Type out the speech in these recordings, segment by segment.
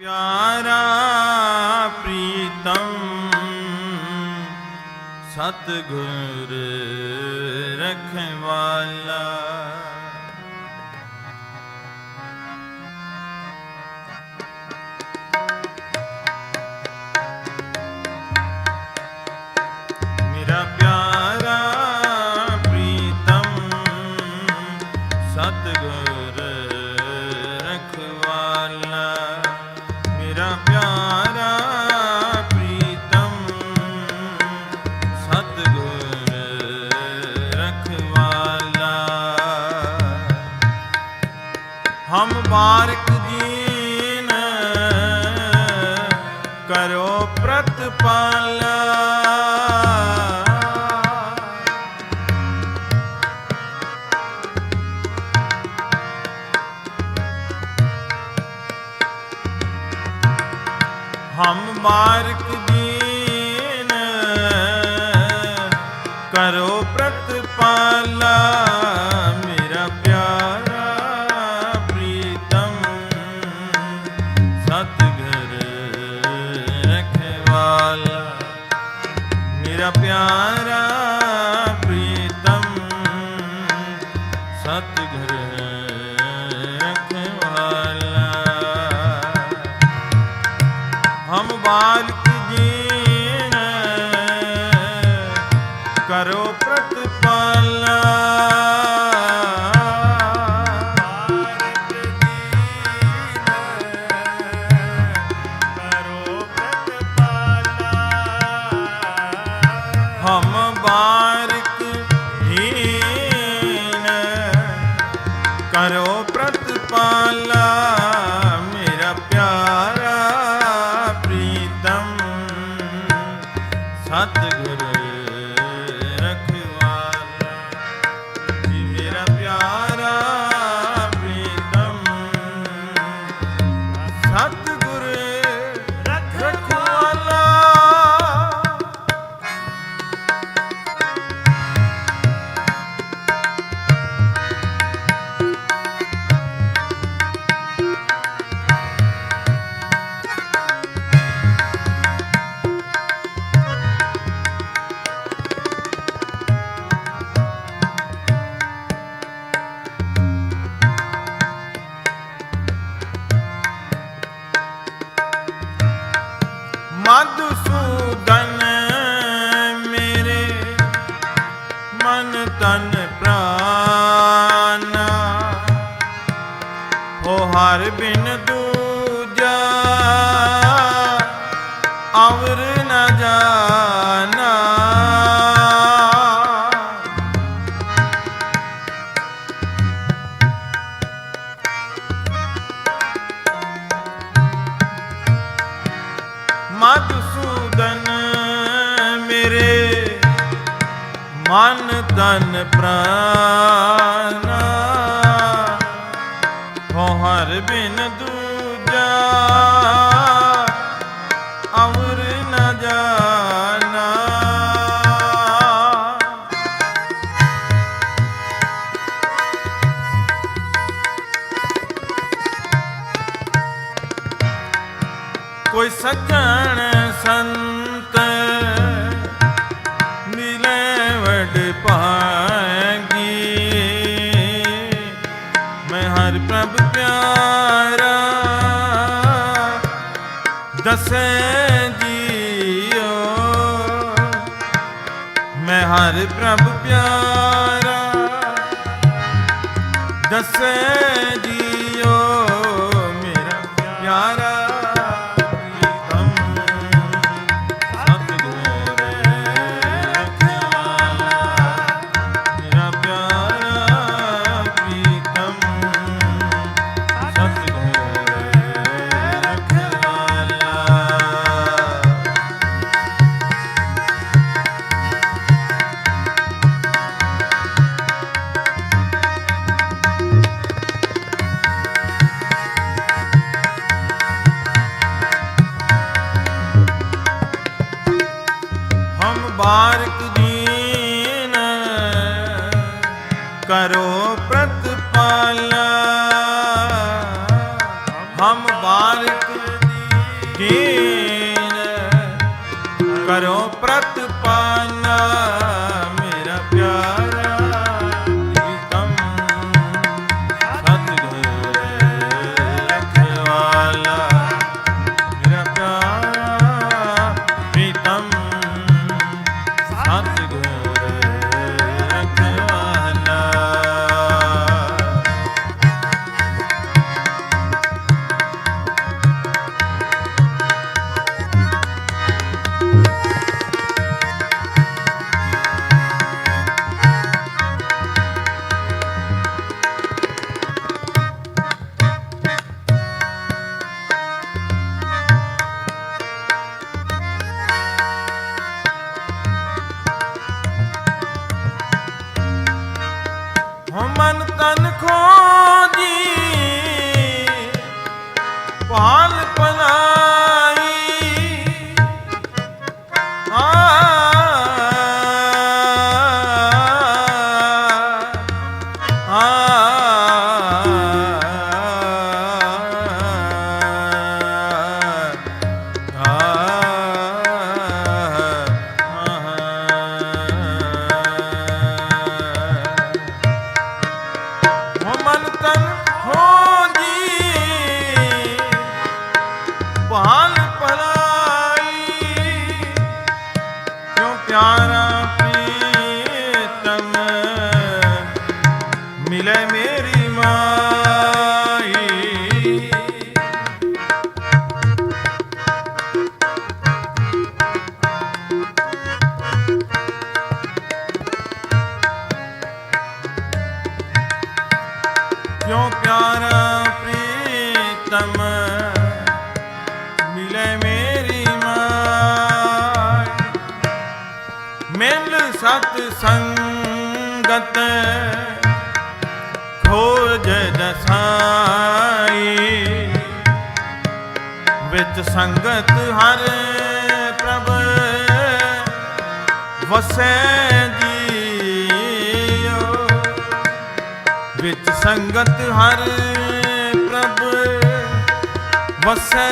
ਪਿਆਰਾ ਪ੍ਰੀਤਮ ਸਤਿਗੁਰ ਹਮ ਬਾਰਕ ਦੀਨ ਕਰੋ ਪ੍ਰਤਪਾਲਾ ਮੇਰਾ ਪਿਆਰਾ ਪ੍ਰੀਤਮ। ਸਤਿਗੁਰ ਰਖਵਾਲਾ ਮੇਰਾ ਪਿਆਰਾ ਪ੍ਰੀਤਮ। ਸਤਿਗੁਰ ਹਮ ਬਾਲਕ ਜੀਣ। ਕਰੋ ਪ੍ਰਤਪਾਲਾ। ਹਮ ਬਾਰਕ ਕਰੋ ਪ੍ਰਤਪਾਲ। ਤਨ ਪ੍ਰਾਨ। ਹੋ ਹਰ ਬਿਨ ਮਨ ਤਨ ਪ੍ਰਾਨ। ਹੋ ਹਰ ਬਿਨ ਦੂਜਾ। ਅਵਰ ਨ ਜਾਣਾ। ਕੋਈ ਸੱਜਣ ਸੰਤ ਹਰ ਪ੍ਰਭ ਪਿਆਰਾ। ਦਸੇ ਜੀਓ ਮੇਰਾ ਪਿਆਰਾ। ਕਰੋ ਮਿਲ ਸਤ ਸੰਗਤ, ਖੋਜ ਦਸਾਈ ਵਿੱਚ ਸੰਗਤ ਹਰ ਪ੍ਰਭ ਵਸੈ ਜੀਓ। ਵਿੱਚ ਸੰਗਤ ਹਰ ਪ੍ਰਭ ਵਸੈ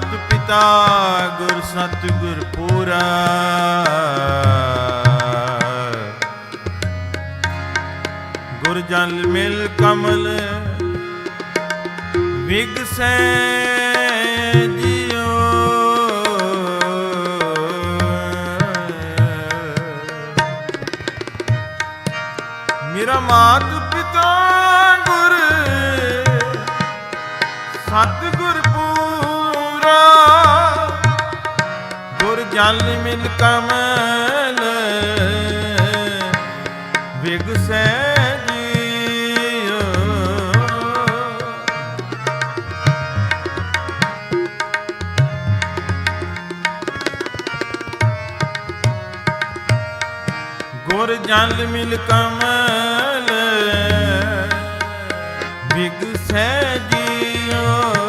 ਮਾਤ ਪਿਤਾ ਗੁਰ ਸਤਿਗੁਰ ਪੂਰਾ। ਗੁਰ ਜਲ ਮਿਲ ਕਮਲ ਵਿਗਸੈ ਜਿਉ ਮੇਰਾ ਮਾਤ ਪਿਤਾ ਗੁਰ ਸਤਿਗੁਰ ਪੂਰਾ ਗੁਰ ਜਲ ਮਿਲ ਕਮਲ ਵਿਗਸੈ ਜਿਉ ਗੁਰ ਜਲ ਮਿਲ ਕਮਲ ਵਿਗਸੈ ਜੀਓ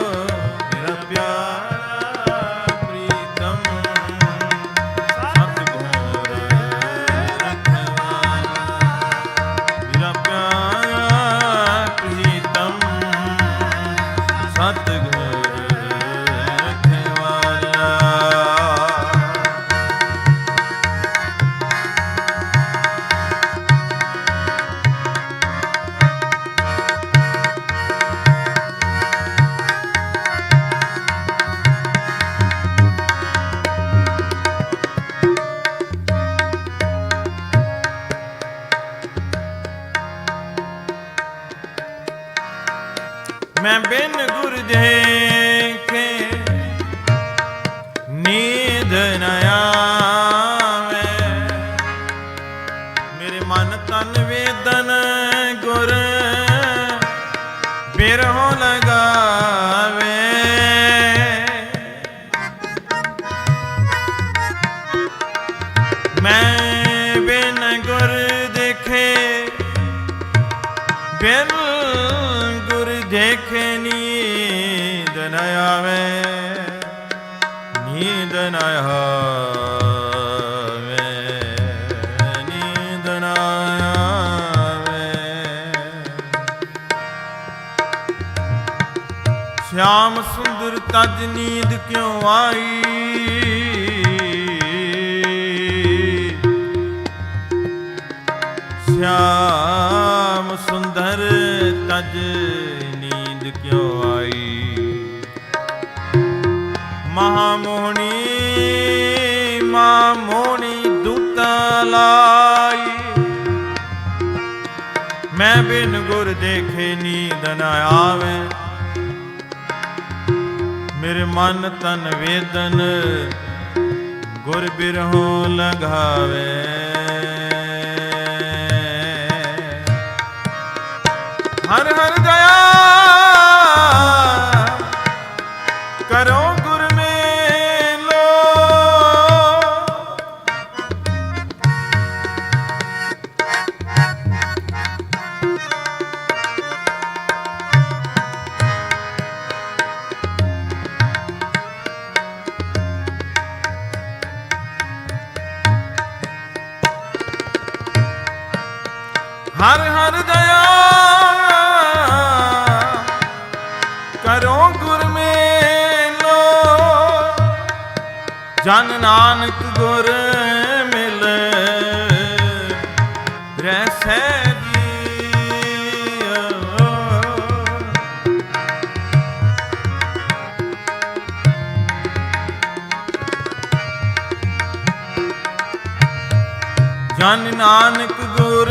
ਗੁਰ ਬਿਰਹੋ ਸ਼ਾਮ ਸੁੰਦਰ ਤਜ ਨੀਂਦ ਕਿਉਂ ਆਈ? ਸ਼ਾਮ ਸੁੰਦਰ ਤਜ ਨੀਂਦ ਕਿਉਂ ਆਈ? ਮਹਾਮੋਹਣੀ ਮਾਂ ਮੋਹਣੀ ਦੂਤਾ ਲਾਈ। ਮੈਂ ਬਿਨ ਗੁਰ ਦੇਖੇ ਨੀਂਦ ਨ ਆਵੇ। ਮੇਰੇ ਮਨ ਤਨ ਵੇਦਨ ਗੁਰ ਬਿਰਹੋ ਲਗਾਵੇ ਹਰ ਹਰ ਜਨ ਨਾਨਕ ਗੁਰ ਮਿਲ ਰਹਿਸੈ ਜਨ ਨਾਨਕ ਗੁਰ